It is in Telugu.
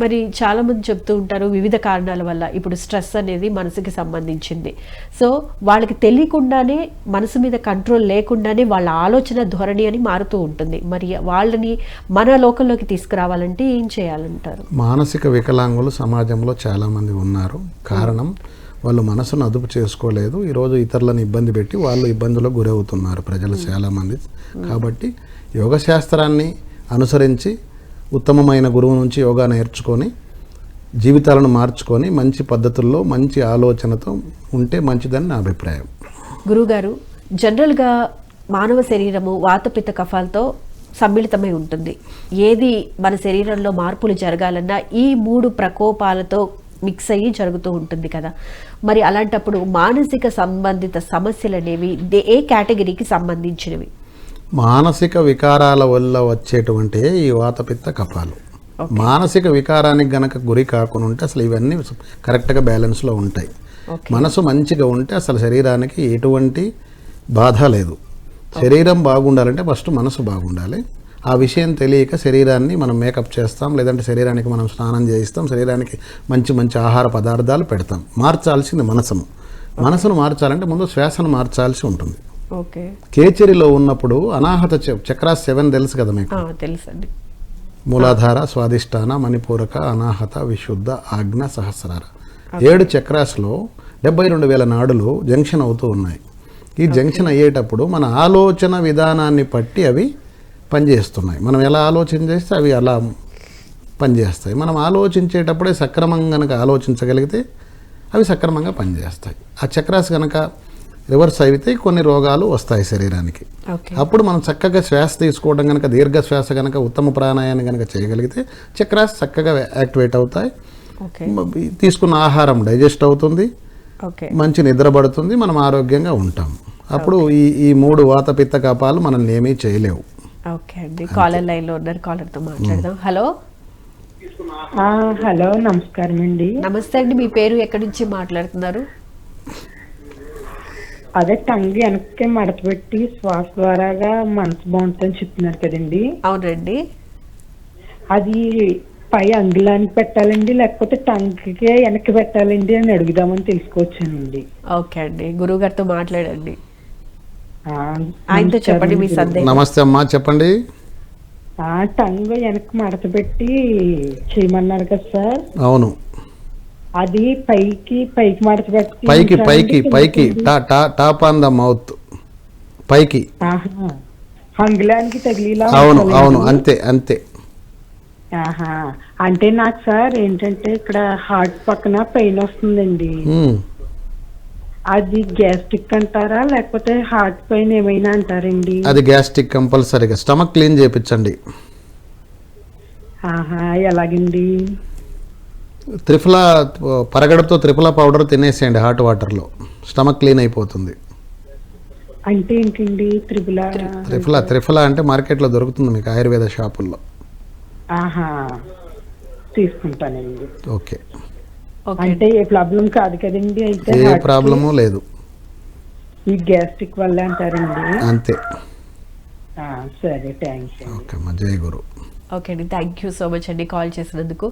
మరి చాలా మంది చెప్తూ ఉంటారు వివిధ కారణాల వల్ల ఇప్పుడు స్ట్రెస్ అనేది మనసుకి సంబంధించింది. సో వాళ్ళకి తెలియకుండానే మనసు మీద కంట్రోల్ లేకుండానే వాళ్ళ ఆలోచన ధోరణి అని మారుతూ ఉంటుంది. మరి వాళ్ళని మన లోకంలోకి తీసుకురావాలంటే ఏం చేయాలంటారు? మానసిక వికలాంగులు సమాజంలో చాలామంది ఉన్నారు. కారణం వాళ్ళు మనసును అదుపు చేసుకోలేదు. ఈరోజు ఇతరులను ఇబ్బంది పెట్టి వాళ్ళు ఇబ్బందులకు గురవుతున్నారు ప్రజలు చాలామంది కాబట్టి యోగ శాస్త్రాన్ని అనుసరించి ఉత్తమమైన గురువు నుంచి యోగా నేర్చుకొని జీవితాలను మార్చుకొని మంచి పద్ధతుల్లో మంచి ఆలోచనతో ఉంటే మంచిదని నా అభిప్రాయం. గురుగారు జనరల్గా మానవ శరీరము వాతపిత్త కఫాలతో సమ్మిళితమై ఉంటుంది. ఏది మన శరీరంలో మార్పులు జరగాలన్నా ఈ మూడు ప్రకోపాలతో మిక్స్ అయ్యి జరుగుతూ ఉంటుంది కదా. మరి అలాంటప్పుడు మానసిక సంబంధిత సమస్యలు అనేవి ఏ కేటగిరీకి సంబంధించినవి? మానసిక వికారాల వల్ల వచ్చేటువంటి ఈ వాతపిత్త కఫాలు. మానసిక వికారానికి గనక గురి కాకుండా ఉంటే అసలు ఇవన్నీ కరెక్ట్గా బ్యాలెన్స్లో ఉంటాయి. మనసు మంచిగా ఉంటే అసలు శరీరానికి ఎటువంటి బాధ లేదు. శరీరం బాగుండాలంటే ఫస్ట్ మనసు బాగుండాలి. ఆ విషయం తెలియక శరీరాన్ని మనం మేకప్ చేస్తాం లేదంటే శరీరానికి మనం స్నానం చేయిస్తాం శరీరానికి మంచి మంచి ఆహార పదార్థాలు పెడతాం. మార్చాల్సింది మనసును. మనసును మార్చాలంటే ముందు శ్వాసను మార్చాల్సి ఉంటుంది. కేచరిలో ఉన్నప్పుడు అనాహత చ- చక్రాస్ సెవెన్ తెలుసు కదా మీకు? తెలుసండి. మూలాధార స్వాదిష్టాన మణిపూరక అనాహత విశుద్ధ ఆజ్ఞ సహస్రార. ఏడు చక్రాస్లో డెబ్బై రెండు వేల నాడులు జంక్షన్ అవుతూ ఉన్నాయి. ఈ జంక్షన్ అయ్యేటప్పుడు మన ఆలోచన విధానాన్ని బట్టి అవి పనిచేస్తున్నాయి. మనం ఎలా ఆలోచన చేస్తే అవి అలా పనిచేస్తాయి. మనం ఆలోచించేటప్పుడే సక్రమంగా కనుక ఆలోచించగలిగితే అవి సక్రమంగా పనిచేస్తాయి. ఆ చక్రాస్ కనుక రివర్స్ అయితే కొన్ని రోగాలు వస్తాయి శరీరానికి. ఓకే. అప్పుడు మనం చక్కగా శ్వాస తీసుకోవడం కనుక దీర్ఘ శ్వాస కనుక ఉత్తమ ప్రాణాయాన్ని కనుక చేయగలిగితే చక్రాస్ చక్కగా యాక్టివేట్ అవుతాయి. తీసుకున్న ఆహారం డైజెస్ట్ అవుతుంది. ఓకే. మంచి నిద్ర పడుతుంది. మనం ఆరోగ్యంగా ఉంటాం. అప్పుడు ఈ ఈ మూడు వాత పిత్త కపాలు మనల్ని ఏమీ చేయలేవు. ఓకే అండి. కాలర్ లైన్లో ఉన్నారు. కాలర్తో మాట్లాడదాం. హలో. ఆ, హలో. నమస్కారం అండి నమస్తే అండి. మీ పేరు ఎక్కడి నుంచి మాట్లాడుతున్నారు? అదే టంగ్ వెనక్కి మడతపెట్టి శ్వాస ద్వారాగా మనసు బాగుంటుందని చెప్తున్నారు కదండి. అవునండి. అది పై అంగుళానికి పెట్టాలండి లేకపోతే టంగ్కి వెనక్కి పెట్టాలండి అని అడుగుదామని తెలుసుకోవచ్చానండి. ఓకే అండి. గురువు గారితో మాట్లాడండి. ఆ, ఆయనతో చెప్పండి మీ సందేహం. నమస్తే అమ్మా చెప్పండి. ఆ, టంగ్ వెనక్కి మడతపెట్టి చేయమన్నారు కదా సార్. అవును. అది పైకి పైకి మడతపెట్టి పైకి పైకి పైకి? టా టా టాప్ ఆన్ ద మౌత్. పైకి. ఆహా. అంగుళానికి తగిలిలా అవును? అవును. అంతే అంతే. ఆహా. అంటే నాకు సార్ ఏంటంటే ఇక్కడ హార్ట్ పక్కన పెయిన్ వస్తుందండి. అది గ్యాస్ట్రిక్ అంటారా? లేకపోతే హార్ట్ పెయిన్ ఏమైనా అంటారండి? అది గ్యాస్ట్రిక్ కంపల్సరీగా. స్టమక్ క్లీన్ చేయించండి ఆహా. ఎలాగండి? త్రిఫల పరగడతో త్రిఫల పౌడర్ తినేసేయండి హాట్ వాటర్లో. స్టమక్ క్లీన్ అయిపోతుంది. అంటే ఏంటండి త్రిపుల త్రిఫల త్రిఫల అంటే మార్కెట్లో దొరుకుతుంది మీకు ఆయుర్వేద షాపుల్లో. ఆహా. తీసుకుంటానండి. ఓకే. ఓకే. అంటే ఏ ప్రాబ్లం కాదు కదండి అయితే ఏ ప్రాబ్లము లేదు. ఈ గ్యాస్ట్రిక్ వల్ల అంటారండి. అంతే. ఆ, సరే థ్యాంక్స్ ఓకే మా జయ గురు. ఓకే అండి థ్యాంక్ యూ సో మచ్ అండి కాల్ చేసినందుకు.